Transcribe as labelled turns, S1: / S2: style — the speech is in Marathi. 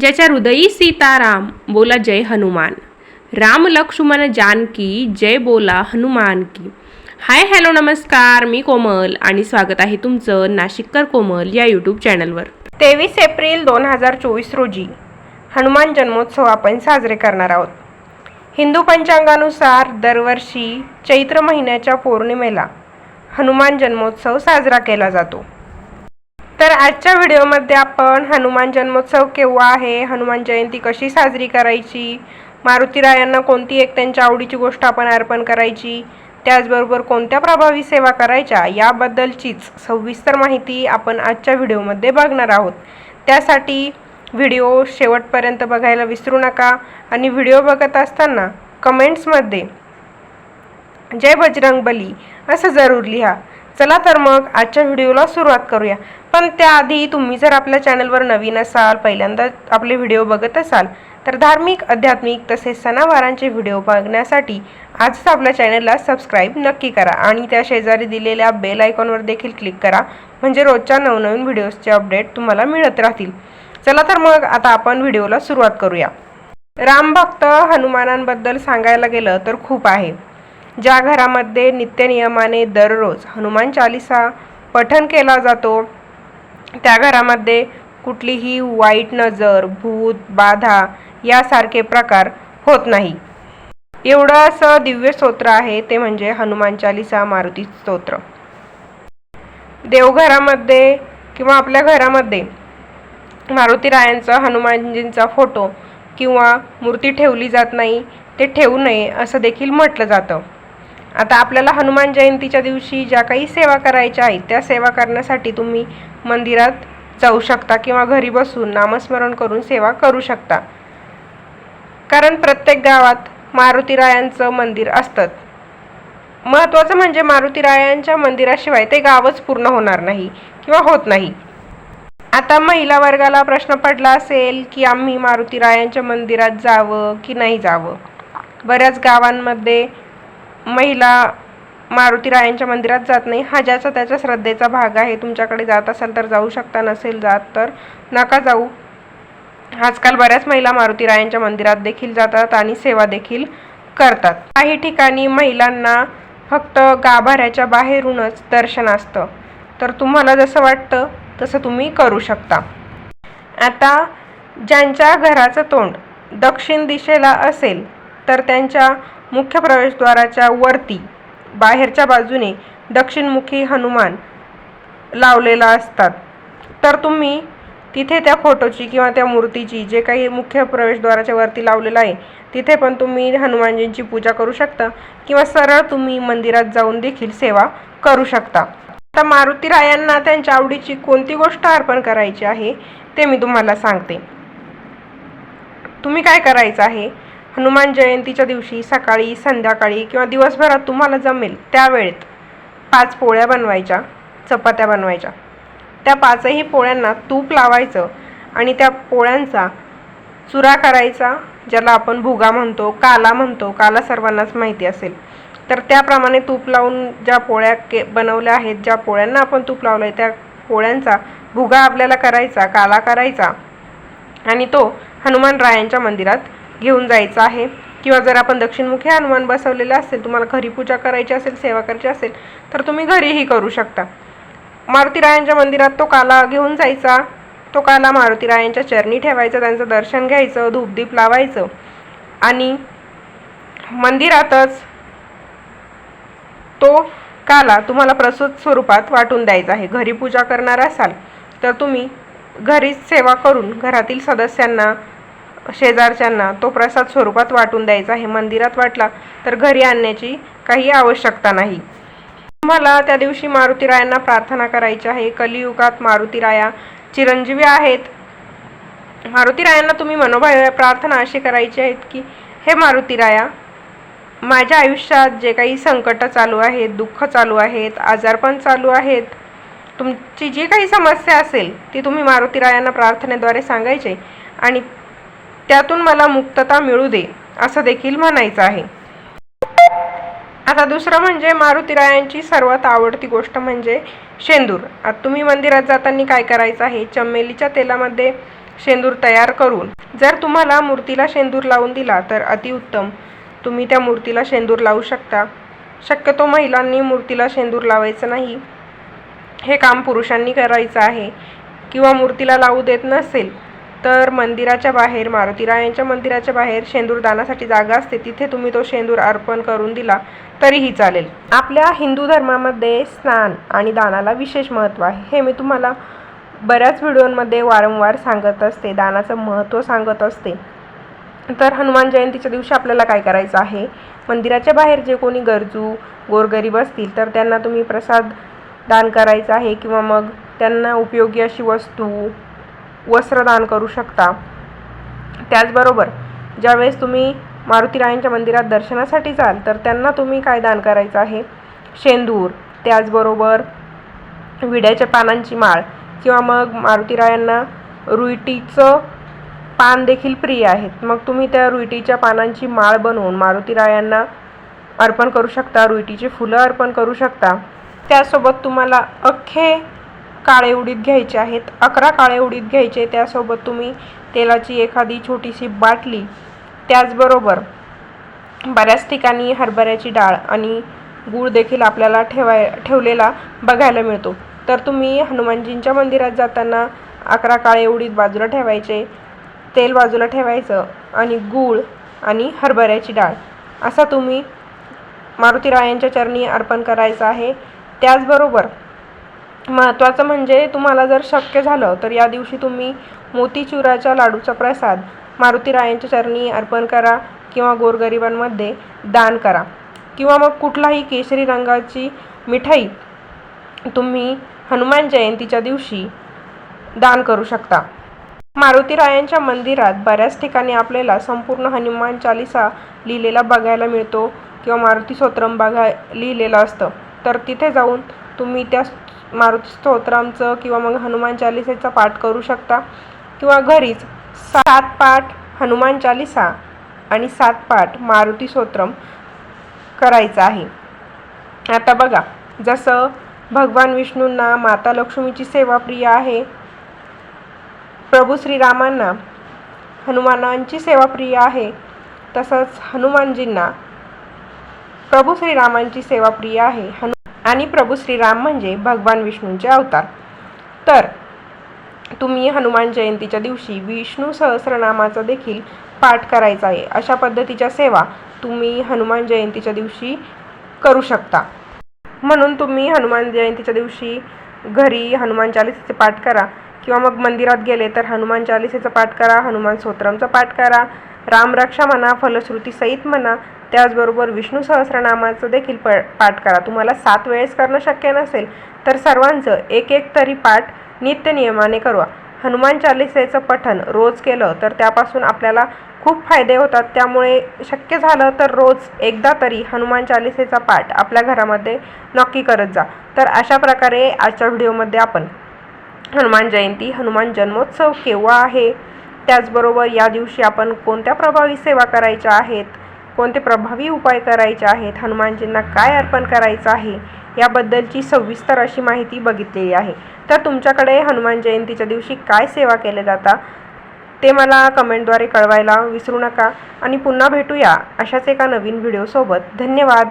S1: ज्याच्या हृदयी सीताराम बोला जय हनुमान. राम लक्ष्मण जानकी जय बोला हनुमान की. हाय हॅलो नमस्कार मी कोमल आणि स्वागत आहे तुमचं नाशिककर कोमल या यूट्यूब चॅनलवर. तेवीस एप्रिल दोन हजार चोवीस रोजी हनुमान जन्मोत्सव आपण साजरे करणार आहोत. हिंदू पंचांगानुसार दरवर्षी चैत्र महिन्याच्या पौर्णिमेला हनुमान जन्मोत्सव साजरा केला जातो. तर आजच्या व्हिडिओमध्ये आपण हनुमान जन्मोत्सव केव्हा आहे हनुमान जयंती कशी साजरी करायची मारुतीरायांना कोणती एक त्यांच्या आवडीची गोष्ट आपण अर्पण करायची त्याचबरोबर कोणत्या प्रभावी सेवा करायच्या याबद्दलचीच सविस्तर माहिती आपण आजच्या व्हिडिओमध्ये बघणार आहोत. त्यासाठी व्हिडिओ शेवटपर्यंत बघायला विसरू नका आणि व्हिडिओ बघत असताना कमेंट्समध्ये जय बजरंग बली असं जरूर लिहा. चला तर मग आजच्या व्हिडिओला सुरुवात करूया. पण त्याआधी तुम्ही जर आपल्या चॅनलवर नवीन असाल पहिल्यांदा आपले व्हिडिओ बघत असाल तर धार्मिक आध्यात्मिक तसेच सणावारांचे व्हिडिओ बघण्यासाठी आजच आपल्या चॅनलला सबस्क्राईब नक्की करा आणि त्या शेजारी दिलेल्या बेल आयकॉनवर देखील क्लिक करा म्हणजे रोजच्या नवनवीन व्हिडिओजचे अपडेट तुम्हाला मिळत राहतील. चला तर मग आता आपण व्हिडिओला सुरुवात करूया. रामभक्त हनुमानांबद्दल सांगायला गेलं तर खूप आहे. ज्या घरामध्ये नित्यनियमाने दररोज हनुमान चालिसा पठन केला जातो त्या घरामध्ये कुठलीही वाईट नजर भूत बाधा यासारखे प्रकार होत नाही. एवढं असं दिव्य स्तोत्र आहे ते म्हणजे हनुमान चालिसा मारुती स्तोत्र. देवघरामध्ये किंवा आपल्या घरामध्ये मारुतीरायांचा हनुमानजींचा फोटो किंवा मूर्ती ठेवली जात नाही ते ठेवू नये असं देखील म्हटलं जातं. आता आपल्याला हनुमान जयंतीच्या दिवशी ज्या काही सेवा करायच्या आहेत त्या सेवा करण्यासाठी तुम्ही मंदिरात जाऊ शकता किंवा घरी बसून नामस्मरण करून सेवा करू शकता. कारण प्रत्येक गावात मारुतीरायांचं मंदिर असतं महत्त्वाचं म्हणजे मारुतीरायांच्या मंदिराशिवाय ते गावच पूर्ण होणार नाही किंवा होत नाही. आता महिला वर्गाला प्रश्न पडला असेल की आम्ही मारुतीरायांच्या मंदिरात जावं की नाही जावं? बऱ्याच गावांमध्ये महिला मारुतीरायांच्या मंदिरात जात नाही. हा ज्याचा त्याच्या श्रद्धेचा भाग आहे. तुमच्याकडे जात असाल तर जाऊ शकता. नसेल जात तर नका जाऊ. आजकाल बऱ्याच महिला मारुतीरायांच्या मंदिरात देखील जातात आणि सेवा देखील करतात. काही ठिकाणी महिलांना फक्त गाभाऱ्याच्या बाहेरूनच दर्शन असतं. तर तुम्हाला जसं वाटतं तसं तुम्ही करू शकता. आता ज्यांच्या घराचं तोंड दक्षिण दिशेला असेल तर त्यांच्या मुख्य प्रवेशद्वाराच्या वरती बाहेरच्या बाजूने दक्षिणमुखी हनुमान लावलेला असतात. तर तुम्ही तिथे त्या फोटोची किंवा त्या मूर्तीची जे काही मुख्य प्रवेशद्वाराच्या वरती लावलेलं आहे तिथे पण तुम्ही हनुमानजींची पूजा करू शकता किंवा सरळ तुम्ही मंदिरात जाऊन देखील सेवा करू शकता. आता मारुतीरायांना त्यांच्या आवडीची कोणती गोष्ट अर्पण करायची आहे ते मी तुम्हाला सांगते. तुम्ही काय करायचं आहे हनुमान जयंतीच्या दिवशी सकाळी संध्याकाळी किंवा दिवसभरात तुम्हाला जमेल त्या वेळेत पाच पोळ्या बनवायच्या चपात्या बनवायच्या. त्या पाचही पोळ्यांना तूप लावायचं आणि त्या पोळ्यांचा चुरा करायचा ज्याला आपण भुगा म्हणतो काला म्हणतो काला सर्वांनाच माहिती असेल. तर त्याप्रमाणे तूप लावून ज्या पोळ्या के बनवल्या आहेत ज्या पोळ्यांना आपण तूप लावलं आहे त्या पोळ्यांचा भुगा आपल्याला करायचा काला करायचा आणि तो हनुमान रायांच्या मंदिरात घेऊन जायचं आहे. किंवा जर आपण दक्षिणमुखी हनुमान बसवलेलं असेल तुम्हाला घरी पूजा करायची असेल सेवा करायची असेल तर तुम्ही घरीही करू शकता. मारुतीरायांच्या मंदिरात तो काला घेऊन जायचा. तो काला मारुतीरायांच्या चरणी ठेवायचा त्यांचं दर्शन घ्यायचं धूपदीप लावायचं. आणि मंदिरातच तो काला तुम्हाला प्रसूत स्वरूपात वाटून द्यायचा आहे. घरी पूजा करणार असाल तर तुम्ही घरीच सेवा करून घरातील सदस्यांना शेजारच्यांना तो प्रसाद स्वरूपात वाटून द्यायचा आहे मंदिरात वाटला तर घरी आणण्याची काही आवश्यकता नाही. तुम्हाला त्या दिवशी मारुतीरायांना प्रार्थना करायची आहे. कलियुगात मारुतीराया चिरंजीवी आहेत. मारुतीरायांना तुम्ही मनोभाव प्रार्थना अशी करायची आहेत की हे मारुतीराया माझ्या आयुष्यात जे काही संकट चालू आहेत दुःख चालू आहेत आजारपण चालू आहेत तुमची जी काही समस्या असेल ती तुम्ही मारुतीरायांना प्रार्थनेद्वारे सांगायचे आणि त्यातून मला मुक्तता मिळू दे असं देखील म्हणायचं आहे. आता दुसरं म्हणजे मारुतीरायांची सर्वात आवडती गोष्ट म्हणजे शेंदूर. आता तुम्ही मंदिरात जाताना काय करायचं आहे? चमेलीच्या तेलामध्ये शेंदूर तयार करून जर तुम्हाला मूर्तीला शेंदूर लावून दिला तर अतिउत्तम तुम्ही त्या मूर्तीला शेंदूर लावू शकता. शक्यतो महिलांनी मूर्तीला शेंदूर लावायचं नाही. हे काम पुरुषांनी करायचं आहे. किंवा मूर्तीला लावू देत नसेल तर मंदिराच्या बाहेर मारुतीरायांच्या मंदिराच्या बाहेर शेंदूर दानासाठी जागा असते. तिथे तुम्ही तो शेंदूर अर्पण करून दिला तरीही चालेल. आपल्या हिंदू धर्मामध्ये स्नान आणि दानाला विशेष महत्त्व आहे. हे मी तुम्हाला बऱ्याच व्हिडिओंमध्ये वारंवार सांगत असते. दानाचं महत्त्व सांगत असते. तर हनुमान जयंतीच्या दिवशी आपल्याला काय करायचं आहे? मंदिराच्या बाहेर जे कोणी गरजू गोरगरीब असतील तर त्यांना तुम्ही प्रसाद दान करायचं आहे किंवा मग त्यांना उपयोगी अशी वस्तू वस्त्रदान करू शकता. त्याचबरोबर ज्यावेळेस तुम्ही मारुतीरायांच्या मंदिरात दर्शनासाठी जाल तर त्यांना तुम्ही काय दान करायचं आहे? शेंदूर त्याचबरोबर विड्याच्या पानांची माळ किंवा मग मारुतीरायांना रुईटीचं पान देखील प्रिय आहेत मग तुम्ही त्या रुईटीच्या पानांची माळ बनवून मारुतीरायांना अर्पण करू शकता रुईटीची फुलं अर्पण करू शकता. त्यासोबत तुम्हाला अख्खे काळे उडीद घ्यायचे आहेत. अकरा काळे उडीद घ्यायचे त्यासोबत तुम्ही तेलाची एखादी छोटीशी बाटली. त्याचबरोबर बऱ्याच ठिकाणी हरभऱ्याची डाळ आणि गूळ देखील आपल्याला ठेवाय ठेवलेला बघायला मिळतो. तर तुम्ही हनुमानजींच्या मंदिरात जाताना अकरा काळे उडीद बाजूला ठेवायचे तेल बाजूला ठेवायचं आणि गूळ आणि हरभऱ्याची डाळ. असा तुम्ही मारुतीरायांच्या चरणी अर्पण करायचं आहे. त्याचबरोबर महत्त्वाचं म्हणजे तुम्हाला जर शक्य झालं तर या दिवशी तुम्ही मोतीचुराच्या लाडूचा प्रसाद मारुतीरायांच्या चरणी अर्पण करा किंवा गोरगरिबांमध्ये दान करा. किंवा मग कुठलाही केशरी रंगाची मिठाई तुम्ही हनुमान जयंतीच्या दिवशी दान करू शकता. मारुतीरायांच्या मंदिरात बऱ्याच ठिकाणी आपल्याला संपूर्ण हनुमान चालिसा लिहिलेला बघायला मिळतो किंवा मारुती स्तोत्रम बघा लिहिलेलं असतं. तर तिथे जाऊन तुम्ही त्या मारुती स्तोत्रांचं किंवा मग हनुमान चालिसेचा पाठ करू शकता. किंवा घरीच सात पाठ हनुमान चालिसा आणि सात पाठ मारुती स्तोत्रम करायचं आहे. आता बघा जसं भगवान विष्णूंना माता लक्ष्मीची सेवा प्रिय आहे प्रभू श्रीरामांना हनुमानांची सेवा प्रिय आहे तसंच हनुमानजींना प्रभू श्रीरामांची सेवा प्रिय आहे. हनु आणि प्रभू श्रीराम म्हणजे भगवान विष्णूंचे अवतार. तर तुम्ही हनुमान जयंतीच्या दिवशी विष्णू सहस्रनामाचा देखील पाठ करायचा आहे. अशा पद्धतीच्या सेवा तुम्ही हनुमान जयंतीच्या दिवशी करू शकता. म्हणून तुम्ही हनुमान जयंतीच्या दिवशी घरी हनुमान चालिसेचे पाठ करा. किंवा मग मंदिरात गेले तर हनुमान चालिसेचा पाठ करा हनुमान स्तोत्रमचा पाठ करा. रामरक्षा म्हणा फलश्रुती सहित म्हणा त्याचबरोबर विष्णू सहस्रनामाचं देखील प पाठ करा. तुम्हाला सात वेळेस करणं शक्य नसेल तर सर्वांचं एक एक तरी पाठ नित्य नियमाने करवा हनुमान चालिसेचं पठण रोज केलं तर त्यापासून आपल्याला खूप फायदे होतात. त्यामुळे शक्य झालं तर रोज एकदा तरी हनुमान चालिसेचा पाठ आपल्या घरामध्ये नक्की करत जा. तर अशा प्रकारे आजच्या व्हिडिओमध्ये आपण हनुमान जयंती हनुमान जन्मोत्सव केव्हा आहे त्याचबरोबर या दिवशी आपण कोणत्या प्रभावी सेवा करायच्या आहेत? कोणते प्रभावी उपाय करायचे आहेत? हनुमानजींना काय अर्पण करायचं आहे? याबद्दलची सविस्तर अशी माहिती बघितलेली आहे. तर तुमच्याकडे हनुमान जयंतीच्या दिवशी काय सेवा केल्या जातात? ते मला कमेंटद्वारे कळवायला विसरू नका. आणि पुन्हा भेटूया अशाच एका नवीन व्हिडिओसोबत. धन्यवाद.